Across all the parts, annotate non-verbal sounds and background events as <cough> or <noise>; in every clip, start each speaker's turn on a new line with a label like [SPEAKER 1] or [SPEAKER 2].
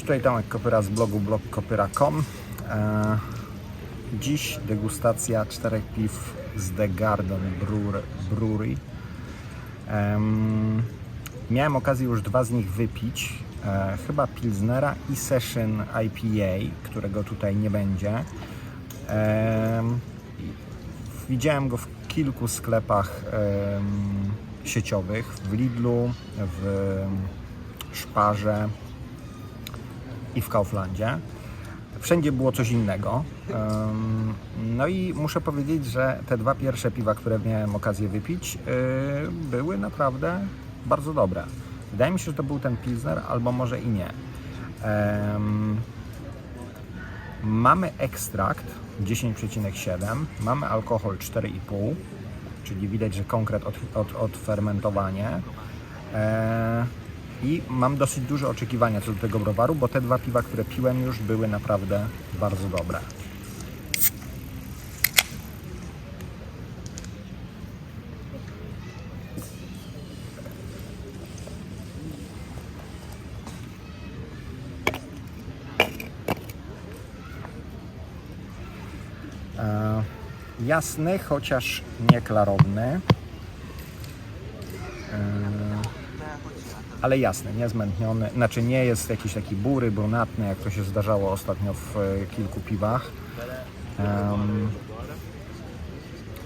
[SPEAKER 1] Cześć, tutaj Tomek Kopyra z blogu blogkopyra.com. E, Dziś degustacja czterech piw z The Garden Brewer- Brewery. Em, Miałem okazję już dwa z nich wypić. E, Chyba Pilsnera i Session IPA, którego tutaj nie będzie. Em, Widziałem go w kilku sklepach sieciowych, w Lidlu, w Szparze i w Kauflandzie. Wszędzie było coś innego. No i muszę powiedzieć, że te dwa pierwsze piwa, które miałem okazję wypić, y, były naprawdę bardzo dobre. Wydaje mi się, że to był ten Pilsner, albo może i nie. Mamy ekstrakt 10,7, mamy alkohol 4,5, czyli widać, że konkret od, od, odfermentowanie. I mam dosyć duże oczekiwania co do tego browaru, bo te dwa piwa, które piłem już były naprawdę bardzo dobre. E, jasny, chociaż nie klarowny. Ale jasny, nie zmętniony. Znaczy nie jest jakiś taki bury, brunatny, jak to się zdarzało ostatnio w e, kilku piwach. Em,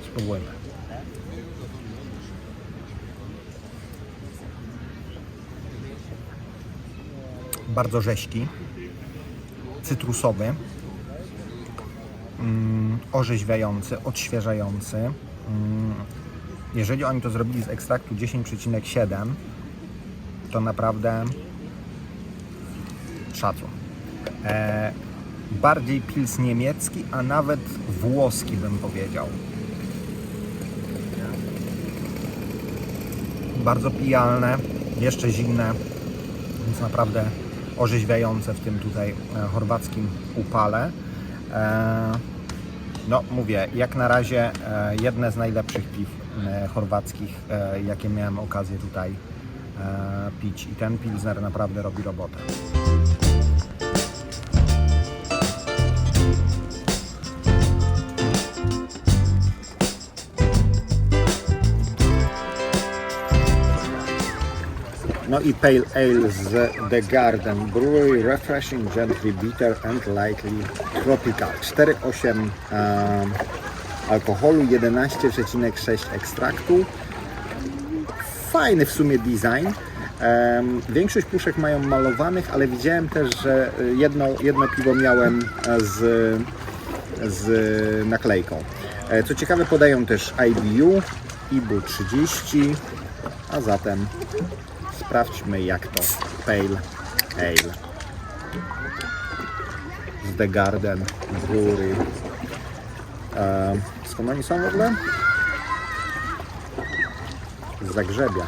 [SPEAKER 1] spróbujmy. Bardzo rześki, cytrusowy mm, orzeźwiający, odświeżający. Mm, jeżeli oni to zrobili z ekstraktu 10,7, to naprawdę szacun. E, bardziej pils niemiecki, a nawet włoski bym powiedział. Bardzo pijalne, jeszcze zimne, więc naprawdę orzeźwiające w tym tutaj e, chorwackim upale. E, No, mówię, jak na razie e, jedne z najlepszych piw chorwackich, jakie miałem okazję tutaj pić. I ten Pilsner naprawdę robi robotę. No i Pale Ale z The Garden Brewery, refreshing, gently bitter and lightly tropical. 4,8 um, alkoholu, 11,6 ekstraktu. Fajny w sumie design. Większość puszek mają malowanych, ale widziałem też, że jedno, jedno piwo miałem z, z naklejką. E, Co ciekawe podają też IBU, IBU 30, a zatem Sprawdźmy jak to Pale Ale z The Garden Brewery. E, skąd oni są w ogóle? Zagrzebia.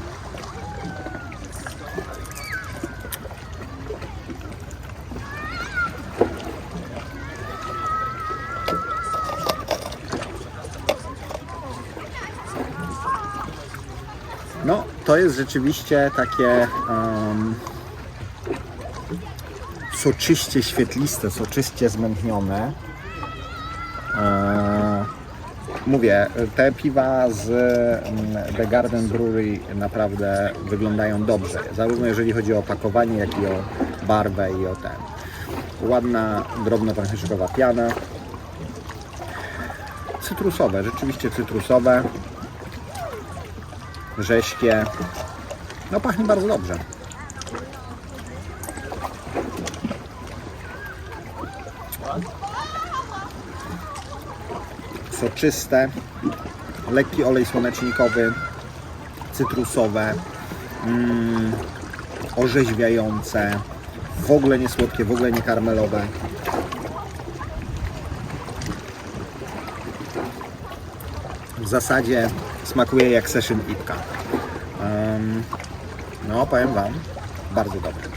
[SPEAKER 1] No, to jest rzeczywiście takie um, soczyście świetliste, soczyście zmętnione. Mówię, te piwa z mm, The Garden Brewery naprawdę wyglądają dobrze, zarówno jeżeli chodzi o opakowanie, jak i o barwę i o ten. Ładna, drobno frankiszkowa piana. Cytrusowe, rzeczywiście cytrusowe rześkie. No pachnie bardzo dobrze. Soczyste, lekki olej słonecznikowy, cytrusowe, mm, orzeźwiające, w ogóle nie słodkie, w ogóle nie karmelowe. W zasadzie smakuje jak session ipka. Em, no, powiem Wam, bardzo dobre.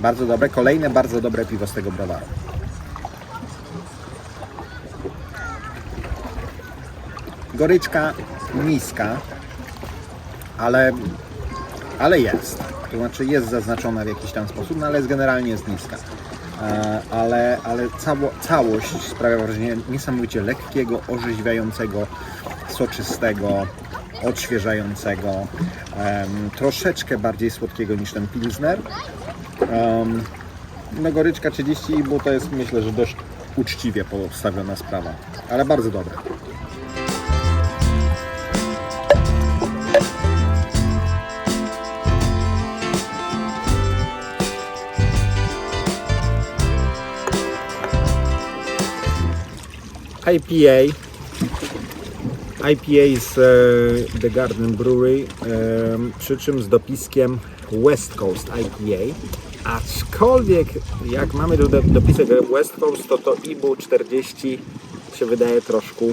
[SPEAKER 1] Bardzo dobre. Kolejne bardzo dobre piwo z tego browaru. Goryczka niska, ale, ale jest. To znaczy jest zaznaczona w jakiś tam sposób, no ale jest generalnie jest niska. E, ale ale cało, całość sprawia wrażenie niesamowicie lekkiego, orzeźwiającego, soczystego, odświeżającego, em, troszeczkę bardziej słodkiego niż ten Pilsner. Um, no goryczka 30, bo to jest myślę, że dość uczciwie postawiona sprawa, ale bardzo dobre. IPA. IPA z e, The Garden Brewery, e, przy czym z dopiskiem West Coast IPA. Aczkolwiek jak mamy do, dopisek West Coast, to to IBU 40 się wydaje troszkę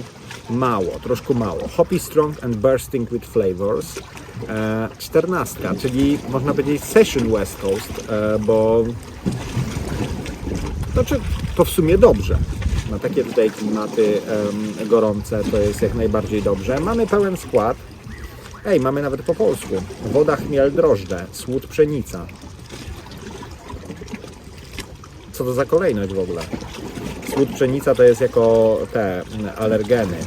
[SPEAKER 1] mało, troszkę mało. Hoppy strong and bursting with flavors. E, 14, czyli można powiedzieć Session West Coast, e, bo znaczy, to w sumie dobrze. Na takie tutaj klimaty em, gorące to jest jak najbardziej dobrze. Mamy pełen skład. Ej, mamy nawet po polsku. Woda, chmiel, drożdże, słód, pszenica. Co to za kolejność w ogóle? Słód, pszenica to jest jako te mm, alergeny.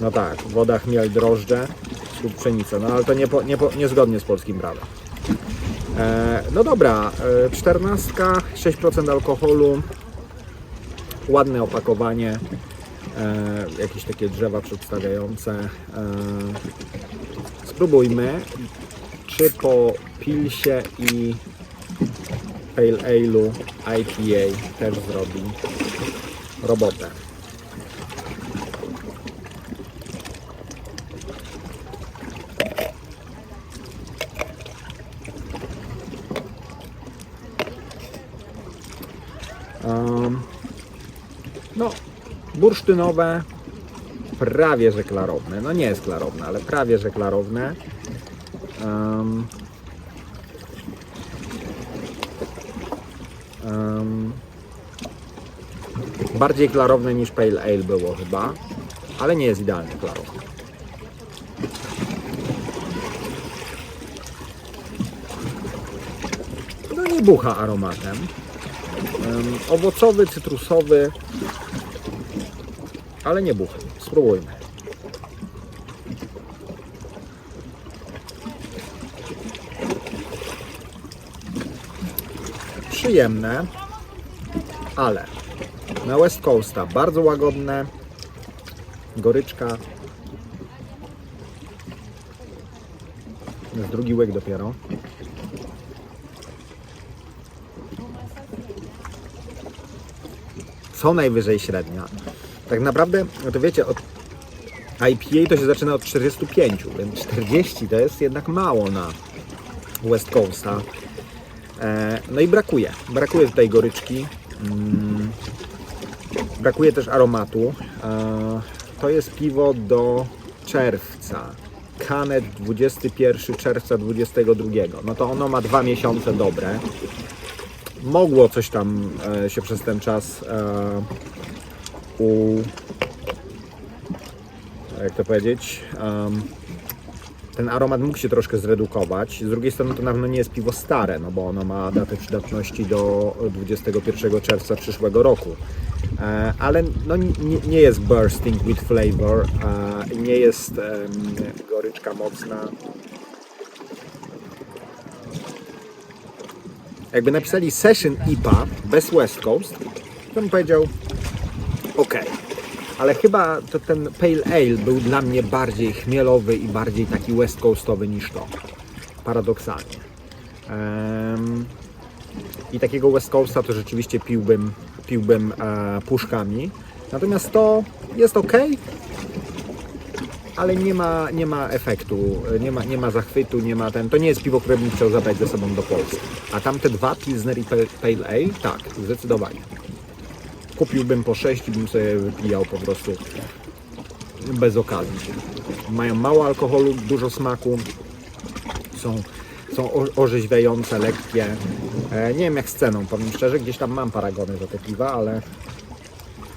[SPEAKER 1] No tak, woda, chmiel, drożdże, słód, pszenica. No ale to nie, po, nie, po, niezgodnie z polskim prawem. E, no dobra, e, 14, 6% alkoholu, ładne opakowanie, e, jakieś takie drzewa przedstawiające. E, spróbujmy, czy po Pilsie i Pale Ale'u IPA też zrobi robotę. Um, no, bursztynowe, prawie że klarowne. No nie jest klarowne, ale prawie że klarowne. Um, um, bardziej klarowne niż Pale Ale było chyba, ale nie jest idealnie klarowne. No nie bucha aromatem. Em, owocowy, cytrusowy, ale nie buchy. Spróbujmy. Przyjemne, ale na West Coasta bardzo łagodne, goryczka. Jest drugi łyk dopiero. co najwyżej średnia. Tak naprawdę, no to wiecie, od IPA to się zaczyna od 45, więc 40 to jest jednak mało na West Coasta. E, no i brakuje. Brakuje tutaj goryczki. Mm, brakuje też aromatu. E, to jest piwo do czerwca. Kanet 21 czerwca 22. No to ono ma dwa miesiące dobre mogło coś tam e, się przez ten czas e, u jak to powiedzieć em, ten aromat mógł się troszkę zredukować. Z drugiej strony to na pewno nie jest piwo stare, no bo ono ma datę przydatności do 21 czerwca przyszłego roku. E, ale no, nie, nie jest bursting with flavor, e, nie jest em, goryczka mocna. jakby napisali Session IPA bez West Coast, to bym powiedział ok. Ale chyba to ten Pale Ale był dla mnie bardziej chmielowy i bardziej taki West Coastowy niż to. Paradoksalnie. Em, I takiego West Coasta to rzeczywiście piłbym, piłbym e, puszkami. Natomiast to jest ok, ale nie ma, nie ma efektu, nie ma, nie ma zachwytu, nie ma ten. To nie jest piwo, które bym chciał zabrać ze sobą do Polski. A tamte dwa, Pilsner i Pale Ale, tak, zdecydowanie. Kupiłbym po 6 i bym sobie wypijał po prostu bez okazji. Mają mało alkoholu, dużo smaku, są, są orzeźwiające, lekkie. E, nie wiem jak z ceną, powiem szczerze, gdzieś tam mam paragony za te piwa, ale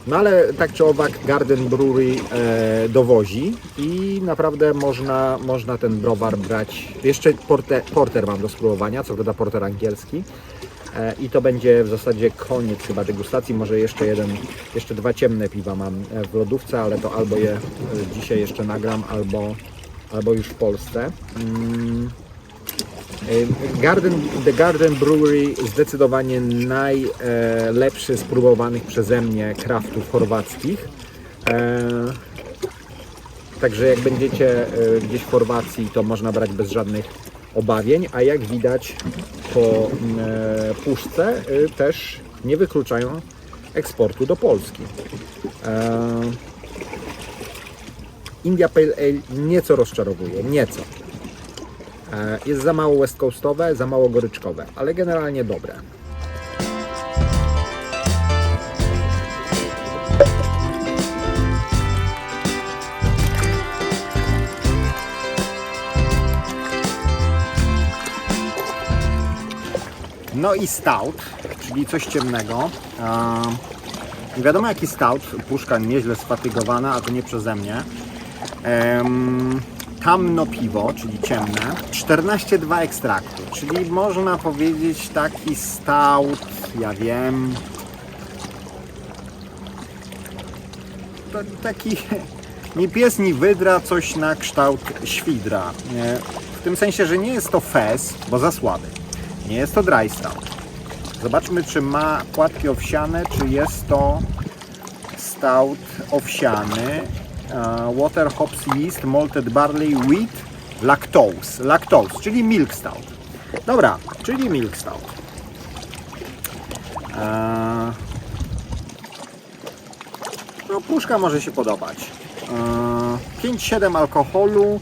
[SPEAKER 1] No ale tak czy owak Garden Brewery e, dowozi i naprawdę można, można ten browar brać. Jeszcze porter, porter mam do spróbowania, co prawda porter angielski. E, I to będzie w zasadzie koniec chyba degustacji. Może jeszcze jeden, jeszcze dwa ciemne piwa mam e, w lodówce, ale to albo je e, dzisiaj jeszcze nagram, albo, albo już w Polsce. Mm. Garden, The Garden Brewery zdecydowanie najlepszy z przeze mnie kraftów chorwackich. Także jak będziecie gdzieś w Chorwacji, to można brać bez żadnych obawień, a jak widać po mm, e, puszce e, też nie wykluczają eksportu do Polski. E, India Pale Ale nieco rozczarowuje, nieco. E, Jest za mało west coastowe, za mało goryczkowe, ale generalnie dobre. No i stout, czyli coś ciemnego. Nie wiadomo jaki stout, puszka nieźle sfatygowana, a to nie przeze mnie. Em, Kamno piwo, czyli ciemne, 14,2 ekstraktu, czyli można powiedzieć taki stout, ja wiem, taki <laughs> nie pies, ni wydra, coś na kształt świdra. Nie? W tym sensie, że nie jest to fez, bo za słaby. Nie jest to dry stout. Zobaczmy, czy ma płatki owsiane, czy jest to stout owsiany. E, Water, hops, yeast, malted barley, wheat, lactose. Lactose, czyli milk stout. Dobra, czyli milk stout. E, no, puszka może się podobać. E, 5,7 alkoholu,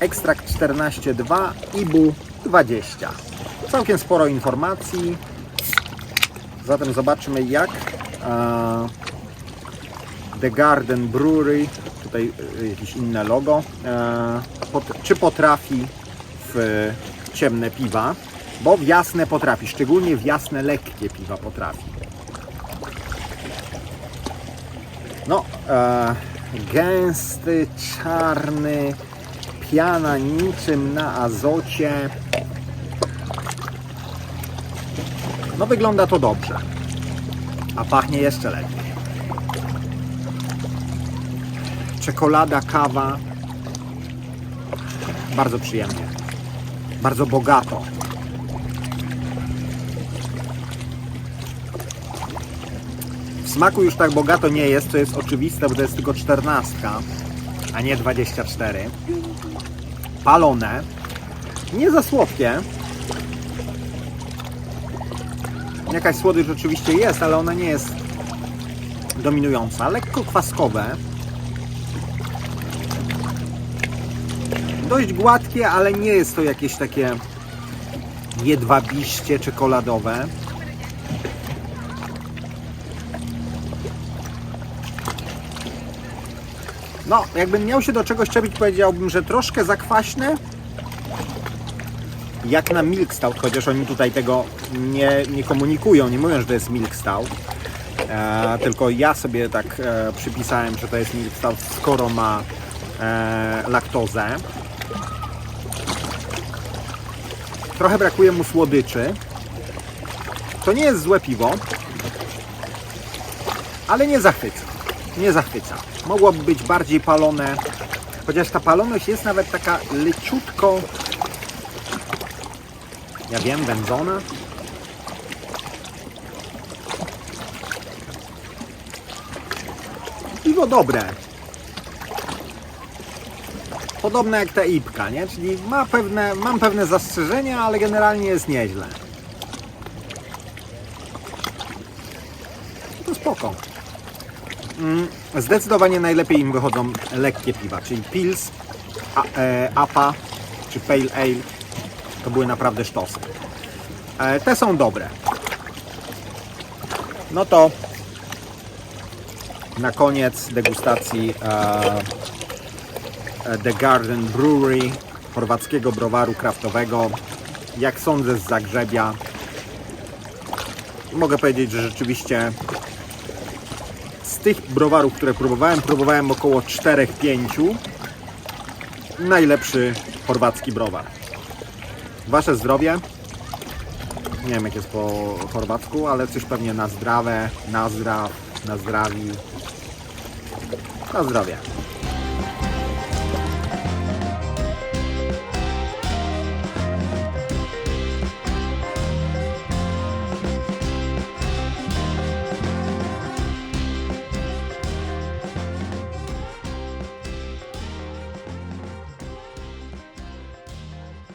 [SPEAKER 1] ekstrakt 14,2, IBU 20. Całkiem sporo informacji. Zatem zobaczmy jak The Garden Brewery, tutaj e, jakieś inne logo, e, czy potrafi w ciemne piwa, bo w jasne potrafi, szczególnie w jasne, lekkie piwa potrafi. No, e, gęsty, czarny, piana niczym na azocie. No wygląda to dobrze. A pachnie jeszcze lepiej. Czekolada, kawa. Bardzo przyjemnie. Bardzo bogato. W smaku już tak bogato nie jest, to jest oczywiste, bo to jest tylko 14, a nie 24. Palone. Nie za słodkie. Jakaś słodycz oczywiście jest, ale ona nie jest dominująca. Lekko kwaskowe. Dość gładkie, ale nie jest to jakieś takie jedwabiście czekoladowe. No, jakbym miał się do czegoś czepić, powiedziałbym, że troszkę zakwaśne. Jak na milk stout, chociaż oni tutaj tego nie, nie komunikują, nie mówią, że to jest milk stout. E, tylko ja sobie tak e, przypisałem, że to jest milk stout, skoro ma e, laktozę. Trochę brakuje mu słodyczy. To nie jest złe piwo, ale nie zachwyca. Nie zachwyca. Mogłoby być bardziej palone, chociaż ta paloność jest nawet taka leciutko, ja wiem, wędzona. Piwo dobre. Podobne jak ta ipka, nie? Czyli ma pewne, mam pewne zastrzeżenia, ale generalnie jest nieźle. To spoko. Mm, Zdecydowanie najlepiej im wychodzą lekkie piwa, czyli Pils, e, APA czy Pale Ale. To były naprawdę sztosy. E, te są dobre. No to na koniec degustacji e, e, The Garden Brewery, chorwackiego browaru kraftowego. Jak sądzę z Zagrzebia. Mogę powiedzieć, że rzeczywiście tych browarów, które próbowałem, próbowałem około 4-5. Najlepszy chorwacki browar. Wasze zdrowie. Nie wiem jak jest po chorwacku, ale coś pewnie na zdrawę, na zdraw, na zdrawi. Na zdrowie.